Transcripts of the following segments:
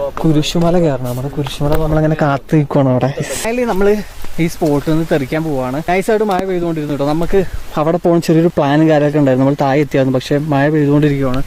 കുരിശുമല കയറണം നമ്മുടെ കുരിശുമല നമ്മളങ്ങനെ കാത്തു അവിടെ. അതിൽ നമ്മൾ ഈ സ്പോട്ടിൽ നിന്ന് തെറിക്കാൻ പോവാണ്. നൈസായിട്ട് മഴ പെയ്തുകൊണ്ടിരുന്നു കേട്ടോ നമുക്ക് അവിടെ പോകാൻ ചെറിയൊരു പ്ലാനും കാര്യമൊക്കെ ഉണ്ടായിരുന്നു. നമ്മൾ താഴെ എത്തിയായിരുന്നു. പക്ഷേ മഴ പെയ്തുകൊണ്ടിരിക്കുവാണ്.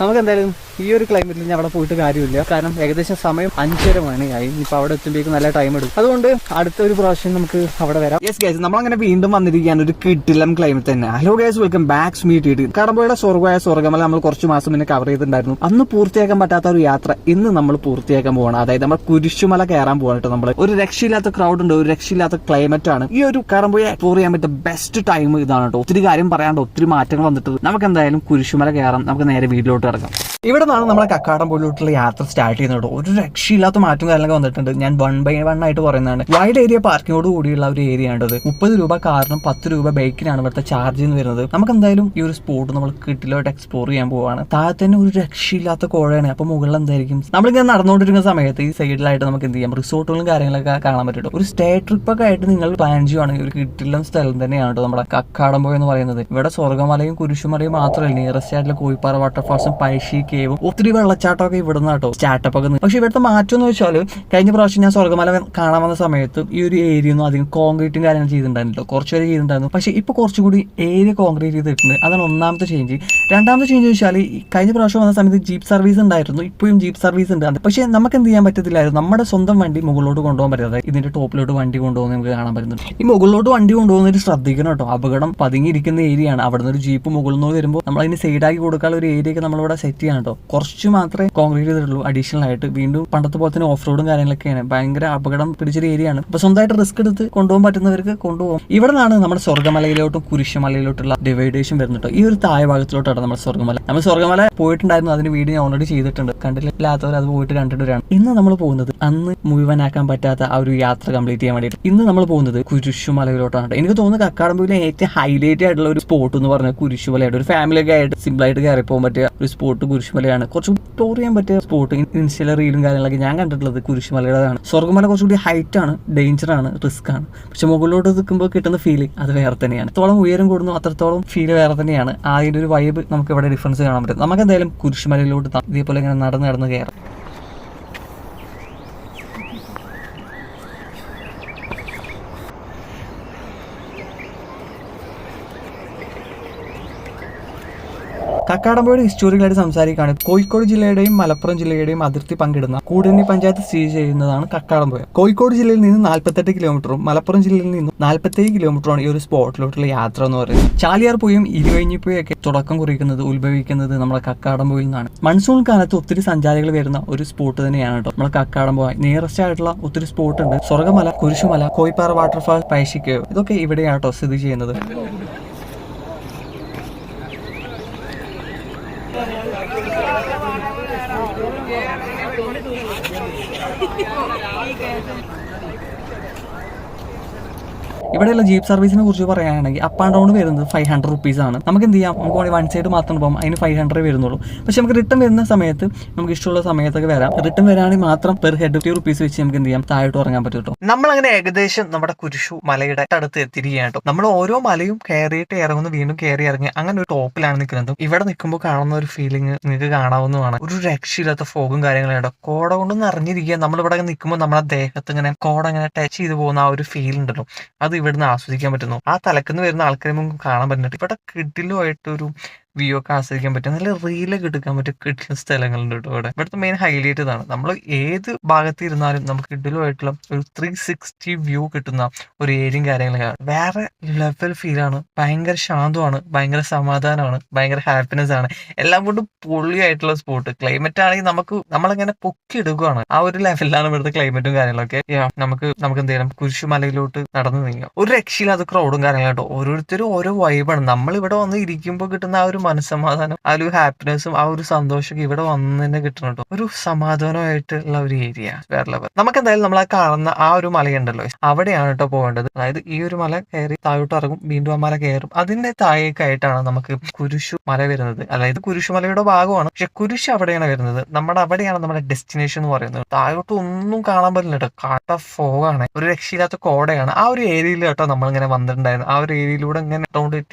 നമുക്ക് എന്തായാലും ഈ ഒരു ക്ലൈമറ്റിൽ ഞാൻ അവിടെ പോയിട്ട് കാര്യമില്ല. കാരണം ഏകദേശം സമയം അഞ്ചര മണിയായി. ഇപ്പൊ അവിടെ എത്തുമ്പോഴേക്കും നല്ല ടൈം എടുക്കും. അതുകൊണ്ട് അടുത്ത ഒരു പ്രാവശ്യം നമുക്ക് അവിടെ വരാം. യെസ് ഗൈസ് നമ്മളങ്ങനെ വീണ്ടും വന്നിരിക്കുകയാണ്. ഒരു കിട്ടിലം ക്ലൈമറ്റ് തന്നെ. ഹലോ ഗൈസ് വെൽക്കം ബാക്ക് സ്മീറ്റ് ഇട്ട് കടമ്പയുടെ സ്വർഗമായ സ്വർഗമല നമ്മൾ കുറച്ച് മാസം മുന്നേ കവർ ചെയ്തിട്ടുണ്ടായിരുന്നു. അന്ന് പൂർത്തിയാക്കാൻ പറ്റാത്ത ഒരു യാത്ര ഇന്ന് നമ്മൾ പൂർത്തിയാക്കാൻ പോകണം അതായത് നമ്മൾ കുരിശുമല കയറാൻ പോകണം കേട്ടോ നമ്മൾ ഒരു രക്ഷയില്ലാത്ത ക്രൗഡ് ഉണ്ട് ഒരു രക്ഷയില്ലാത്ത ക്ലൈമറ്റ് ആണ്. ഈ ഒരു കടമ്പയെ എക്സ്പ്ലോർ ചെയ്യാൻ പറ്റിയ ബെസ്റ്റ് ടൈം ഇതാണ് കേട്ടോ. ഒത്തിരി കാര്യം പറയാണ്ട് ഒത്തിരി മാറ്റങ്ങൾ വന്നിട്ട് നമുക്ക് എന്തായാലും കുരിശുമല കയറാം. നമുക്ക് നേരെ വീട്ടിലോട്ട് ഇറങ്ങാം. ഇവിടെ നിന്നാണ് നമ്മളെ കക്കാടം പോലോട്ടുള്ള യാത്ര സ്റ്റാർട്ട് ചെയ്യുന്നത് ഒരു രക്ഷയില്ലാത്ത മാറ്റം കാര്യങ്ങളൊക്കെ വന്നിട്ടുണ്ട്. ഞാൻ വൺ ബൈ വൺ ആയിട്ട് പറയുന്നതാണ്. വൈഡ് ഏരിയ പാർക്കിങ്ങോട് കൂടിയുള്ള ഒരു ഏരിയ ആണത് മുപ്പത് രൂപ കാറിനും പത്ത് രൂപ ബൈക്കിനാണ് ഇവിടുത്തെ ചാർജ് എന്ന് വരുന്നത്. നമുക്ക് എന്തായാലും ഈ ഒരു സ്പോട്ട് നമ്മൾ കിട്ടിലോട്ട് എക്സ്പ്ലോർ ചെയ്യാൻ പോവാണ്. താഴെ തന്നെ ഒരു രക്ഷയില്ലാത്ത കോഴയാണ്. അപ്പൊ മുകളിൽ എന്തായിരിക്കും? നമ്മളിങ്ങനെ നടന്നുകൊണ്ടിരിക്കുന്ന സമയത്ത് ഈ സൈഡിലായിട്ട് നമുക്ക് എന്ത് ചെയ്യാം? റിസോർട്ടുകളും കാര്യങ്ങളൊക്കെ കാണാൻ പറ്റും ഒരു സ്റ്റേ ട്രിപ്പ് ഒക്കെ ആയിട്ട് നിങ്ങൾ പ്ലാൻ ചെയ്യുവാണെങ്കിൽ ഒരു കിട്ടില്ല സ്ഥലം തന്നെയാണ് കേട്ടോ നമ്മുടെ കക്കാടംപോയ എന്ന് പറയുന്നത്. ഇവിടെ സ്വർഗമലയും കുരിശുമലയും മാത്രമല്ല. നിയറസ്റ്റ് ആയിട്ടുള്ള കോഴിപ്പാറ വാട്ടർഫാൾസും പഴശ്ശി കേവും ഒത്തിരി വെള്ളച്ചാട്ടമൊക്കെ ഇവിടുന്ന് കേട്ടോ സ്റ്റാർട്ടപ്പ് ഒക്കെ പക്ഷെ ഇവിടുത്തെ മാറ്റം എന്ന് വെച്ചാൽ കഴിഞ്ഞ പ്രാവശ്യം ഞാൻ സ്വർഗമല കാണാൻ വന്ന സമയത്ത് ഈ ഒരു ഏരിയ ഒന്നും അധികം കോൺക്രീറ്റും കാര്യങ്ങൾ ചെയ്തിട്ടുണ്ടായിരുന്നു കുറച്ച് വരെ ചെയ്തിട്ടുണ്ടായിരുന്നു. പക്ഷെ ഇപ്പൊ കുറച്ചും കൂടി ഏരിയ കോൺക്രീറ്റ് ചെയ്തിട്ടുണ്ട് അതാണ് ഒന്നാമത്തെ ചേഞ്ച് രണ്ടാമത്തെ ചേഞ്ച് വെച്ചാൽ കഴിഞ്ഞ പ്രാവശ്യം വന്ന സമയത്ത് ജീപ്പ് സർവീസ് ഉണ്ടായിരുന്നു. ഇപ്പോഴും ജീപ്പ് സർവീസ് ഉണ്ട്. പക്ഷെ നമുക്ക് എന്ത് ചെയ്യാൻ പറ്റത്തില്ലായിരുന്നു. നമ്മുടെ സ്വന്തം വണ്ടി മുകളിലോട്ട് കൊണ്ടുപോകാൻ പറ്റാതെ ഇതിന്റെ ടോപ്പിലോട്ട് വണ്ടി കൊണ്ടുപോകുന്ന നമുക്ക് കാണാൻ പറ്റുന്നുണ്ട്. ഈ മുകളിലോട്ട് വണ്ടി കൊണ്ടുപോകുന്നതിൽ ശ്രദ്ധിക്കണം കേട്ടോ. അപകടം പതുങ്ങിയിരിക്കുന്ന ഏരിയ ആണ്. അവിടെ നിന്ന് ഒരു ജീപ്പ് മുകളിൽ നിന്ന് വരുമ്പോൾ നമ്മൾ അതിന് സൈഡാക്കി കൊടുക്കാനുള്ള ഒരു ഏരിയ ഒക്കെ നമ്മളിവിടെ സെറ്റ് ചെയ്യണം കേട്ടോ. കുറച്ച് മാത്രമേ കോൺക്രീറ്റ് ചെയ്തിട്ടുള്ളൂ. അഡീഷണൽ ആയിട്ട് വീണ്ടും പണ്ടത്തെ പോലെ തന്നെ ഓഫ് റോഡും കാര്യങ്ങളൊക്കെയാണ്. ഭയങ്കര അപകടം പിടിച്ചൊരു ഏരിയയാണ് അപ്പൊ സ്വന്തമായിട്ട് റിസ്ക് എടുത്ത് കൊണ്ടുപോകാൻ പറ്റുന്നവർക്ക് കൊണ്ടുപോകും. നിന്നാണ് നമ്മുടെ സ്വർഗമലയിലോട്ടും കുരിശുമലയിലോട്ടുള്ള ഡിവൈഡേഷൻ വരുന്നുണ്ട് ഈ ഒരു താഴെ ഭാഗത്തിലോട്ടാണ് നമ്മുടെ സ്വർഗമല. നമ്മൾ സ്വർഗമല പോയിട്ടുണ്ടായിരുന്നു. അതിന് വീഡിയോ ഞാൻ ഓൾറെഡി ചെയ്തിട്ടുണ്ട്. കണ്ടില്ലാത്തവർ അത് പോയിട്ട് കണ്ടിട്ട് വരാണ് ഇന്ന് നമ്മൾ പോകുന്നത് അന്ന് മുഴുവനാക്കാൻ പറ്റാത്ത ആ ഒരു യാത്ര കംപ്ലീറ്റ് ചെയ്യാൻ വേണ്ടിയിട്ട്. ഇന്ന് നമ്മൾ പോകുന്നത് കുരിശുമലയിലോട്ടാണ് എനിക്ക് തോന്നുന്നു കക്കാടമ്പൂരിലെ ഏറ്റവും ഹൈലൈറ്റ് ആയിട്ടുള്ള ഒരു സ്പോട്ട് എന്ന് പറഞ്ഞാൽ കുരിശുമലയാണ്. ഒരു ഫാമിലി ഒക്കെ ആയിട്ട് സിമ്പിൾ ആയിട്ട് കയറി പോകാൻ പറ്റിയ ഒരു സ്പോട്ട് കുരിശുമലയാണ്. കുറച്ച് ടൂർ ചെയ്യാൻ പറ്റിയ സ്പോട്ട് ഇൻസ്റ്റയിലെ റീലും കാര്യങ്ങളൊക്കെ ഞാൻ കണ്ടിട്ടുള്ളത് കുരിശുമലയുടേതാണ്. സ്വർഗമല കുറച്ചുകൂടി ഹൈറ്റ് ആണ് ഡേഞ്ചർ ആണ് റിസ്ക് ആണ്. പക്ഷെ മുകളിലോട്ട് നിൽക്കുമ്പോൾ കിട്ടുന്ന ഫീൽ അത് വേറെ തന്നെയാണ്. എത്രത്തോളം ഉയരം കൂടുന്നു അത്രത്തോളം ഫീൽ വേറെ തന്നെയാണ്. ആ ഒരു വൈബ് നമുക്ക് ഇവിടെ ഡിഫറൻസ് കാണാൻ പറ്റും. നമുക്ക് എന്തായാലും കുരിശുമലയിലോട്ട് ഇതേപോലെ ഇങ്ങനെ നടന്ന് നടന്ന് കയറാം കക്കാടമ്പുഴ ഹിസ്റ്റോറിക്കലായിട്ട് സംസാരിക്കുകയാണ്. കോഴിക്കോട് ജില്ലയുടെയും മലപ്പുറം ജില്ലയുടെയും അതിർത്തി പങ്കിടുന്ന കൂടുതലി പഞ്ചായത്ത് സ്ഥിതി ചെയ്യുന്നതാണ് കക്കാടമ്പുഴ കോഴിക്കോട് ജില്ലയിൽ നിന്ന് നാൽപ്പത്തെട്ട് കിലോമീറ്ററും മലപ്പുറം ജില്ലയിൽ നിന്നും നാൽപ്പത്തേഴ് കിലോമീറ്ററാണ് ഈ ഒരു സ്പോട്ടിലോട്ടുള്ള യാത്ര എന്ന് പറയുന്നത്. ചാലിയാർ പുഴയും ഇരുവഴിഞ്ഞിപ്പുഴയൊക്കെ തുടക്കം കുറിക്കുന്നത് ഉത്ഭവിക്കുന്നത് നമ്മുടെ കക്കാടമ്പുഴയിൽ നിന്നാണ്. മൺസൂൺ കാലത്ത് ഒത്തിരി സഞ്ചാരികൾ വരുന്ന ഒരു സ്പോട്ട് തന്നെയാണ് കേട്ടോ നമ്മുടെ കക്കാടമ്പുഴ നിയറസ്റ്റ് ആയിട്ടുള്ള ഒത്തിരി സ്പോട്ട് ഉണ്ട്. സ്വർഗമല കുരിശുമല കോയിപ്പാറ വാട്ടർഫാൾ പൈശിക്കയോ ഇതൊക്കെ ഇവിടെയാണ് കേട്ടോ സ്ഥിതി ചെയ്യുന്നത്. ഇവിടെയുള്ള ജീപ്പ് സർവീസിനെ കുറിച്ച് പറയുകയാണെങ്കിൽ അപ്പ് ആൻഡ് ഡൗൺ വരുന്നത് ഫൈവ് ഹൺഡ്രഡ് റുപ്പീസ് ആണ്. നമുക്ക് എന്ത് ചെയ്യാം? നമുക്ക് വൺ സൈഡ് മാത്രം പോകാം. അതിന് ഫൈവ് ഹൺഡ്രഡ് വരുന്നുള്ളൂ. പക്ഷെ നമുക്ക് റിട്ടേൺ വരുന്ന സമയത്ത് നമുക്ക് ഇഷ്ടമുള്ള സമയത്തൊക്കെ വരാം. റിട്ടേൺ വരാണെങ്കിൽ മാത്രം പെർ ഹെഡ് ഫിഫ്റ്റി റുപ്പീസ് വെച്ച് നമുക്ക് എന്ത് ചെയ്യാം? താഴോട്ട് ഇറങ്ങാൻ പറ്റും നമ്മൾ അങ്ങനെ ഏകദേശം നമ്മുടെ കുരിശു മലയുടെ അടുത്ത് എത്തിയിരിക്കുകയാണ് നമ്മൾ ഓരോ മലയും കയറിയിട്ട് ഇറങ്ങുന്നു വീണ്ടും കയറി ഇറങ്ങി. അങ്ങനെ ഒരു ടോപ്പിലാണ് നിൽക്കുന്നത്. ഇവിടെ നിൽക്കുമ്പോൾ കാണുന്ന ഒരു ഫീലിംഗ് നിങ്ങൾക്ക് കാണാവുന്നതാണ്. ഒരു രക്ഷയില്ലാത്ത ഫോഗും കാര്യങ്ങളും ഉണ്ടോ കോട കൊണ്ട് നിറഞ്ഞിരിക്കുക നമ്മളിവിടെ നിൽക്കുമ്പോൾ നമ്മുടെ ദേഹത്ത് ഇങ്ങനെ കോട ഇങ്ങനെ ടച്ച് ചെയ്ത് പോകുന്ന ആ ഒരു ഫീൽ ഉണ്ടല്ലോ. അത് ഇവിടുന്ന് ആസ്വദിക്കാൻ പറ്റുന്നു. ആ തലക്കുന്ന് വരുന്ന ആൾക്കാരെ നമുക്ക് കാണാൻ പറ്റുന്നുണ്ട്. ഇവിടെ കിഡിലുമായിട്ട് ഒരു വ്യൂ ഒക്കെ ആസ്വദിക്കാൻ പറ്റും. നല്ല റീലൊക്കെ എടുക്കാൻ പറ്റും കിട്ടുന്ന സ്ഥലങ്ങളുണ്ട് കേട്ടോ ഇവിടെ ഇവിടുത്തെ മെയിൻ ഹൈലൈറ്റ് ഇതാണ്. നമ്മൾ ഏത് ഭാഗത്ത് ഇരുന്നാലും നമുക്ക് കിഡിലുമായിട്ടുള്ള ഒരു ത്രീ സിക്സ്റ്റി വ്യൂ കിട്ടുന്ന ഒരു ഏരിയയും കാര്യങ്ങളൊക്കെ വേറെ ലെവൽ ഫീലാണ് ഭയങ്കര ശാന്തമാണ്. ഭയങ്കര സമാധാനമാണ്. ഭയങ്കര ഹാപ്പിനെസ് ആണ്. എല്ലാം കൊണ്ടും പൊള്ളിയായിട്ടുള്ള സ്പോട്ട് ക്ലൈമറ്റ് ആണെങ്കിൽ നമുക്ക് നമ്മളിങ്ങനെ പൊക്കി എടുക്കുകയാണ് ആ ഒരു ലെവലിലാണ് ഇവിടുത്തെ ക്ലൈമറ്റും കാര്യങ്ങളൊക്കെ നമുക്ക് നമുക്ക് എന്ത് ചെയ്യണം? കുരിശുമലയിലോട്ട് നടന്നു നീങ്ങാം. ഒരു രക്ഷയില്ലാത്ത ക്രൗഡും കാര്യങ്ങളാട്ടോ ഓരോരുത്തരും ഓരോ വൈബാണ് നമ്മൾ ഇവിടെ വന്ന് ഇരിക്കുമ്പോൾ കിട്ടുന്ന ആ ഒരു മനസ്സമാധാനം ആ ഒരു ഹാപ്പിനെസ്സും ആ ഒരു സന്തോഷമൊക്കെ ഇവിടെ വന്ന് തന്നെ കിട്ടണം കേട്ടോ ഒരു സമാധാനമായിട്ടുള്ള ഒരു ഏരിയ വേറെ ലെവൽ നമുക്ക് എന്തായാലും നമ്മൾ ആ കാണുന്ന ആ ഒരു മലയുണ്ടല്ലോ അവിടെയാണ് കേട്ടോ പോകേണ്ടത്. അതായത് ഈ ഒരു മല കയറി താഴോട്ട് ഇറങ്ങും വീണ്ടും ആ മല കയറും. അതിന്റെ താഴേക്കായിട്ടാണ് നമുക്ക് കുരിശു മല വരുന്നത്. അതായത് കുരിശു മലയുടെ ഭാഗമാണ്. പക്ഷെ കുരിശ് അവിടെയാണ് വരുന്നത്. നമ്മുടെ അവിടെയാണ് നമ്മുടെ ഡെസ്റ്റിനേഷൻ എന്ന് പറയുന്നത്. താഴോട്ട് ഒന്നും കാണാൻ പറ്റില്ല കേട്ടോ കാട്ട ഫോഗാണ്. ഒരു രക്ഷയില്ലാത്ത കോടയാണ്. ആ ഒരു ഏരിയയിൽ കേട്ടോ നമ്മൾ ഇങ്ങനെ വന്നിട്ടുണ്ടായിരുന്നു ആ ഒരു ഏരിയയിലൂടെ ഇങ്ങനെ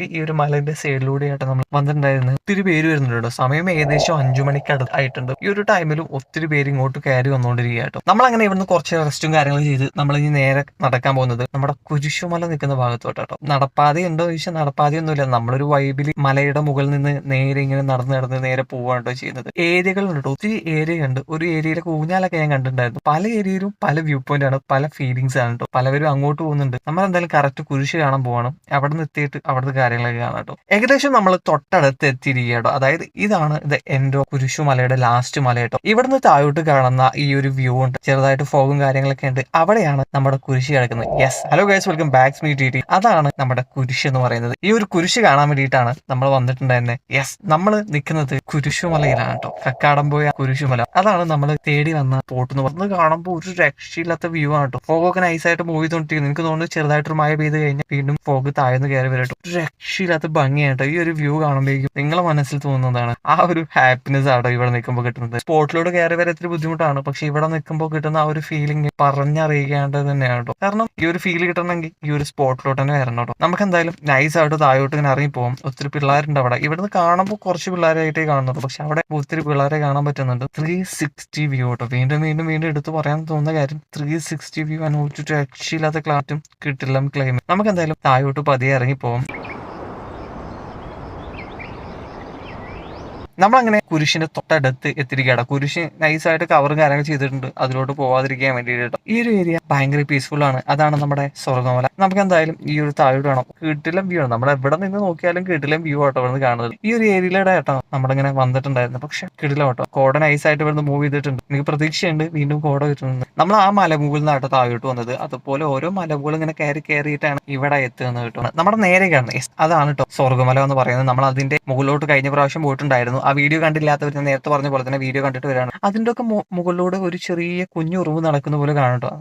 ഈ ഒരു മലന്റെ സൈഡിലൂടെ ആയിട്ട് നമ്മൾ വന്നിട്ടുണ്ടായിരുന്നു വന്നിട്ടുണ്ടായിരുന്നു ഒത്തിരി പേര് വരുന്നുണ്ട് സമയം ഏകദേശം അഞ്ചു മണിക്ക് അടുത്തായിട്ടുണ്ട് ഈ ഒരു ടൈമിൽ ഒത്തിരി പേര് ഇങ്ങോട്ട് കയറി വന്നുകൊണ്ടിരിക്കുക കേട്ടോ. നമ്മൾ അങ്ങനെ ഇവിടുന്ന് കുറച്ച് റെസ്റ്റും കാര്യങ്ങളും ചെയ്ത് നമ്മൾ ഇനി നേരെ നടക്കാൻ പോകുന്നത് നമ്മുടെ കുരിശുമല നിൽക്കുന്ന ഭാഗത്തോട്ട് കേട്ടോ. നടപ്പാതെ ഉണ്ടോ ചോദിച്ചാൽ നടപ്പാതെയൊന്നുമില്ല. നമ്മളൊരു വൈബിൽ മലയുടെ മുകളിൽ നിന്ന് നേരെ ഇങ്ങനെ നടന്ന് നടന്ന് നേരെ പോവാണ് കേട്ടോ ചെയ്യുന്നത്. ഏരിയകളുണ്ട് കേട്ടോ. ഒത്തിരി ഏരിയ ഉണ്ട്. ഒരു ഏരിയയിലെ ഊഞ്ഞാലൊക്കെ ഞാൻ കണ്ടിട്ടുണ്ടായിരുന്നു. പല ഏരിയയിലും പല വ്യൂ പോയിന്റ് ആണ്. പല ഫീലിങ്സ് ആണ് കേട്ടോ. പലവരും അങ്ങോട്ട് പോകുന്നുണ്ട്. നമ്മൾ എന്തായാലും കറക്റ്റ് കുരിശ് കാണാൻ പോവാണ്. അവിടെ നിന്ന് എത്തിയിട്ട് അവിടുത്തെ കാര്യങ്ങളൊക്കെ കാണാം കേട്ടോ. ഏകദേശം നമ്മൾ തൊട്ടടുത്ത് എത്തിയിരിക്കുക കേട്ടോ അതായത് ഇതാണ് ഇത് എൻഡോ കുരിശുമലയുടെ ലാസ്റ്റ് മല കേട്ടോ. ഇവിടുന്ന് താഴോട്ട് കാണുന്ന ഈ ഒരു വ്യൂ ഉണ്ട്. ചെറുതായിട്ട് ഫോഗും കാര്യങ്ങളൊക്കെ ഉണ്ട്. അവിടെയാണ് നമ്മുടെ കുരിശ് കിടക്കുന്നത്. Yes hello guys welcome back me ടി അതാണ് നമ്മുടെ കുരിശ് എന്ന് പറയുന്നത്. ഈ ഒരു കുരിശ് കാണാൻ വേണ്ടിയിട്ടാണ് നമ്മൾ വന്നിട്ടുണ്ടായിരുന്നത് യെസ് നമ്മൾ നിൽക്കുന്നത് കുരിശുമലയിലാണ് കേട്ടോ. കക്കാടംപോയ കുരിശുമല അതാണ് നമ്മൾ തേടി വന്ന സ്പോട്ട് എന്ന് പറഞ്ഞത് കാണുമ്പോൾ ഒരു രക്ഷയില്ലാത്ത വ്യൂ ആണ് കേട്ടോ. ഫോഗൊക്കെ നൈസായിട്ട് മൂവ് ചെയ്തോണ്ടിരിക്കുന്നു. എനിക്ക് തോന്നുന്നു ചെറുതായിട്ടൊരു മഴ പെയ്ത് കഴിഞ്ഞാൽ വീണ്ടും ഫോഗ് താഴ്ന്നു കയറി വരട്ടോ ഒരു രക്ഷയില്ലാത്ത ഭംഗിയായിട്ടോ ഈ ഒരു വ്യൂ കാണുമ്പോഴേക്കും നിങ്ങളെ മനസ്സിൽ തോന്നുന്നതാണ് ആ ഒരു ഹാപ്പിനെസ് അവിടെ ഇവിടെ നിൽക്കുമ്പോൾ കിട്ടുന്നത്. സ്പോട്ടിലൂടെ കയറി വരെ ഇത്തിരി ബുദ്ധിമുട്ടാണ്. പക്ഷെ ഇവിടെ നിൽക്കുമ്പോൾ കിട്ടുന്ന ആ ഒരു ഫീലിംഗ് പറഞ്ഞറിയിക്കേണ്ടത് തന്നെയാണ് കേട്ടോ. കാരണം ഈ ഒരു ഫീൽ കിട്ടണമെങ്കിൽ ഈ ഒരു സ്പോട്ടിലോട്ട് തന്നെ വരണം കേട്ടോ. നമുക്ക് എന്തായാലും നൈസ് ആയിട്ട് താഴോട്ട് ഇങ്ങനെ ഇറങ്ങി പോകും ഒത്തിരി പിള്ളേരുണ്ട് അവിടെ. ഇവിടുന്ന് കാണുമ്പോൾ കുറച്ച് പിള്ളേരായിട്ടേ കാണുന്നുള്ളൂ. പക്ഷെ അവിടെ ഒത്തിരി പിള്ളേരെ കാണാൻ പറ്റുന്നുണ്ട്. ത്രീ സിക്സ്റ്റി വ്യൂ കേട്ടോ. വീണ്ടും വീണ്ടും വീണ്ടും എടുത്ത് പറയാൻ തോന്നുന്ന കാര്യം ത്രീ സിക്സ്റ്റി വ്യൂ അനുഭവിച്ചിട്ട് രക്ഷയില്ലാത്ത ക്ലാറ്റും കിട്ടില്ല ക്ലൈമറ്റ് നമുക്ക് എന്തായാലും താഴോട്ട് പതിയെ ഇറങ്ങി പോകും നമ്മളങ്ങനെ കുരിശിന്റെ തൊട്ടടുത്ത് എത്തിരിക്കുകയാണ് കുരിശ് നൈസായിട്ട് കവറും കാര്യങ്ങൾ ചെയ്തിട്ടുണ്ട്. അതിലോട്ട് പോവാതിരിക്കാൻ വേണ്ടിയിട്ട് ഈ ഒരു ഏരിയ ഭയങ്കര പീസ്ഫുൾ ആണ്. അതാണ് നമ്മുടെ സ്വർഗമല. നമുക്ക് എന്തായാലും ഈ ഒരു താഴോട്ട് വേണം. കീട്ടിലും വ്യൂ ആണ്. നമ്മൾ എവിടെ നിന്ന് നോക്കിയാലും കീട്ടിലും വ്യൂ ആട്ടോ ഇവിടെ കാണുന്നത്. ഈ ഒരു ഏരിയയിലൂടെ ആട്ടോ നമ്മളിങ്ങനെ വന്നിട്ടുണ്ടായിരുന്നു പക്ഷെ കിടിലോട്ടോ കോട നൈസായിട്ട് ഇവിടുന്ന് മൂവ് ചെയ്തിട്ടുണ്ട്. എനിക്ക് പ്രതീക്ഷയുണ്ട് വീണ്ടും കോട കിട്ടുന്നത് നമ്മൾ ആ മലമുകളിൽ നിന്നാട്ടോ താഴോട്ട് വന്നത്. അതുപോലെ ഓരോ മലമുകളും ഇങ്ങനെ കയറി കയറിയിട്ടാണ് ഇവിടെ എത്തുന്നത് കേട്ടോ. നമ്മുടെ നേരെ കാണുന്നത്. അതാണ് കേട്ടോ സ്വർഗമല എന്ന് പറയുന്നത്. നമ്മൾ അതിന്റെ മുകളിലോട്ട് കഴിഞ്ഞ പ്രാവശ്യം പോയിട്ടുണ്ടായിരുന്നു. ആ വീഡിയോ കണ്ടില്ലാത്തവർ നേരത്തെ പറഞ്ഞ പോലെ തന്നെ വീഡിയോ കണ്ടിട്ട് വരാണ്. അതിന്റെ ഒക്കെ മുകളിലൂടെ ഒരു ചെറിയ കുഞ്ഞു ഉറവ് നടക്കുന്ന പോലെ കാണും കേട്ടോ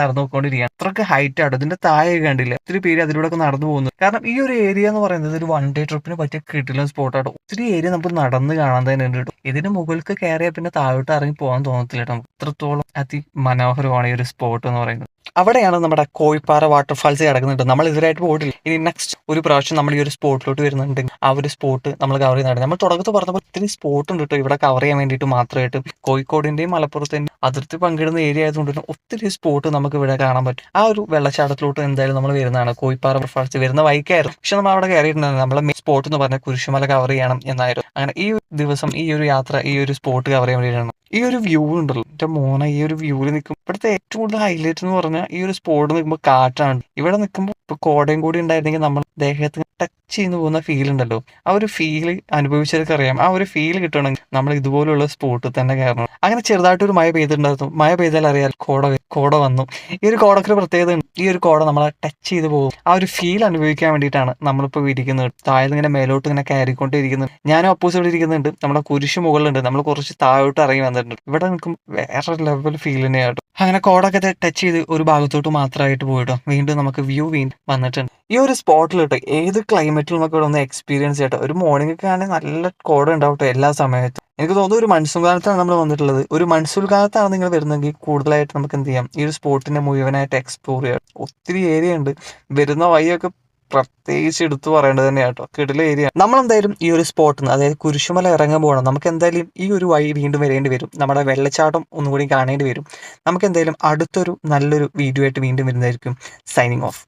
നടന്നു പോയിക്കൊണ്ടിരിക്കുകയാണ്. അത്രയ്ക്ക് ഹൈറ്റ് ആട്ടോ ഇതിന്റെ താഴെ കണ്ടില്ല? ഒത്തിരി പേര് അതിലൂടെ ഒക്കെ നടന്നു പോകുന്നു. കാരണം ഈ ഒരു ഏരിയ എന്ന് പറയുന്നത് ഒരു വൺ ഡേ ട്രിപ്പിന് പറ്റിയ കിട്ടില്ല സ്പോട്ടാട്ടോ ഒത്തിരി ഏരിയ നമുക്ക് നടന്ന് കാണാൻ തന്നെ ഉണ്ട് കേട്ടോ ഇതിന് മുകൾക്ക് കയറിയാൽ പിന്നെ താഴോട്ട് ഇറങ്ങി പോകാൻ തോന്നത്തില്ല കേട്ടോ അത്രത്തോളം അതിമനോഹരമാണ് ഈ ഒരു സ്പോട്ട് എന്ന് പറയുന്നത്. അവിടെയാണ് നമ്മുടെ കോഴിപ്പാറ വാട്ടർഫാൾസ് കിടക്കുന്നുണ്ട് നമ്മൾ ഇതുവരായിട്ട് പോയിട്ടില്ല. ഇനി നെക്സ്റ്റ് ഒരു പ്രാവശ്യം നമ്മൾ ഈ ഒരു സ്പോട്ടിലോട്ട് വരുന്നുണ്ടെങ്കിൽ ആ ഒരു സ്പോട്ട് നമ്മൾ കവർ ചെയ്യുന്നുണ്ട് നമ്മൾ തുടക്കത്ത് പറഞ്ഞപ്പോൾ ഒത്തിരി സ്പോട്ട് ഉണ്ട് കേട്ടോ ഇവിടെ കവർ ചെയ്യാൻ വേണ്ടിയിട്ട് മാത്രമായിട്ട്. കോഴിക്കോടിന്റെയും മലപ്പുറത്തിന്റെയും അതിർത്തി പങ്കിടുന്ന ഏരിയ ആയതുകൊണ്ട് തന്നെ ഒത്തിരി സ്പോട്ട് നമുക്ക് ഇവിടെ കാണാൻ പറ്റും. ആ ഒരു വെള്ളച്ചാട്ടത്തിലോട്ട് എന്തായാലും നമ്മൾ വരുന്നതാണ്. കോഴിപ്പാറ വാട്ടർഫാൾസ് വരുന്ന വൈക്കായിരുന്നു പക്ഷെ നമ്മൾ അവിടെ കയറിയിട്ടുണ്ടായിരുന്നു നമ്മളെ മെയിൻ സ്പോട്ട് എന്ന് പറഞ്ഞാൽ കുരിശുമല കവർ ചെയ്യണം എന്നായിരുന്നു. അങ്ങനെ ഈ ദിവസം ഈ ഒരു യാത്ര ഈ ഒരു സ്പോട്ട് കവർ ചെയ്യാൻ വേണ്ടിയിട്ടാണ് ഈ ഒരു വ്യൂ ഉണ്ടല്ലോ. എന്റെ മോന ഈ ഒരു വ്യൂവിൽ നിൽക്കും ഇവിടുത്തെ ഏറ്റവും കൂടുതൽ ഹൈലൈറ്റ് എന്ന് പറഞ്ഞാൽ ഈ ഒരു സ്പോട്ട് നിൽക്കുമ്പോൾ കാറ്റാണ് ഇവിടെ നിൽക്കുമ്പോൾ ഇപ്പൊ കോടയും കൂടി ഉണ്ടായിരുന്നെങ്കിൽ നമ്മൾ ദേഹത്ത് ടച്ച് ചെയ്ത് പോകുന്ന ഫീൽ ഉണ്ടല്ലോ. ആ ഒരു ഫീൽ അനുഭവിച്ചവർക്ക് അറിയാം ആ ഒരു ഫീൽ കിട്ടണമെങ്കിൽ നമ്മൾ ഇതുപോലുള്ള സ്പോട്ട് തന്നെ കയറണം. അങ്ങനെ ചെറുതായിട്ട് ഒരു മഴ പെയ്തിട്ടുണ്ടായിരുന്നു. മഴ പെയ്താൽ അറിയാൽ കോട. കോട വന്നു. ഈ ഒരു കോടക്കൊരു പ്രത്യേകത ഈ ഒരു കോട നമ്മളെ ടച്ച് ചെയ്ത് പോകും. ആ ഒരു ഫീൽ അനുഭവിക്കാൻ വേണ്ടിയിട്ടാണ് നമ്മളിപ്പോൾ ഇരിക്കുന്നത് താഴെ ഇങ്ങനെ മേലോട്ട് ഇങ്ങനെ കയറിക്കൊണ്ടിരിക്കുന്നത്. ഞാനും ഓപ്പോസിറ്റ് ഇരിക്കുന്നുണ്ട്. നമ്മുടെ കുരിശ് മുകളിലുണ്ട്. നമ്മൾ കുറച്ച് താഴോട്ട് ഇറങ്ങി വന്നിട്ടുണ്ട്. ഇവിടെ നിൽക്കും വേറെ ലെവൽ ഫീൽ തന്നെയാട്ടോ അങ്ങനെ കോടൊക്കെ ടച്ച് ചെയ്ത് ഒരു ഭാഗത്തോട്ട് മാത്രമായിട്ട് പോയിട്ടോ. വീണ്ടും നമുക്ക് വ്യൂ വീണ്ടും വന്നിട്ടുണ്ട്. ഈ ഒരു സ്പോട്ടിൽ കേട്ടോ ഏത് ക്ലൈമറ്റിലും ഒക്കെ ഇവിടെ ഒന്ന് എക്സ്പീരിയൻസ് ചെയ്യട്ടോ ഒരു മോർണിംഗ് ഒക്കെ ആണെങ്കിൽ നല്ല കോട ഉണ്ടാവട്ടെ ട്ടോ എല്ലാ സമയത്തും. എനിക്ക് തോന്നുന്നു ഒരു മൺസൂൺ കാലത്താണ് നമ്മൾ വന്നിട്ടുള്ളത്. ഒരു മൺസൂൺ കാലത്താണ് നിങ്ങൾ വരുന്നെങ്കിൽ കൂടുതലായിട്ട് നമുക്ക് എന്ത് ചെയ്യാം? ഈ ഒരു സ്പോട്ടിനെ മുഴുവനായിട്ട് എക്സ്പ്ലോർ ചെയ്യാം. ഒത്തിരി ഏരിയ ഉണ്ട്. വരുന്ന വഴിയൊക്കെ പ്രത്യേകിച്ച് എടുത്തു പറയേണ്ടത് തന്നെയാണ് കേട്ടോ കിടില ഏരിയ നമ്മൾ എന്തായാലും ഈ ഒരു സ്പോട്ട് നിന്ന് അതായത് കുരിശുമല ഇറങ്ങാൻ പോകണം. നമുക്ക് എന്തായാലും ഈ ഒരു വഴി വീണ്ടും വരേണ്ടി വരും. നമ്മുടെ വെള്ളച്ചാട്ടം ഒന്നും കൂടി കാണേണ്ടി വരും. നമുക്ക് എന്തായാലും അടുത്തൊരു നല്ലൊരു വീഡിയോ ആയിട്ട് വീണ്ടും വരുന്നതായിരിക്കും. Signing off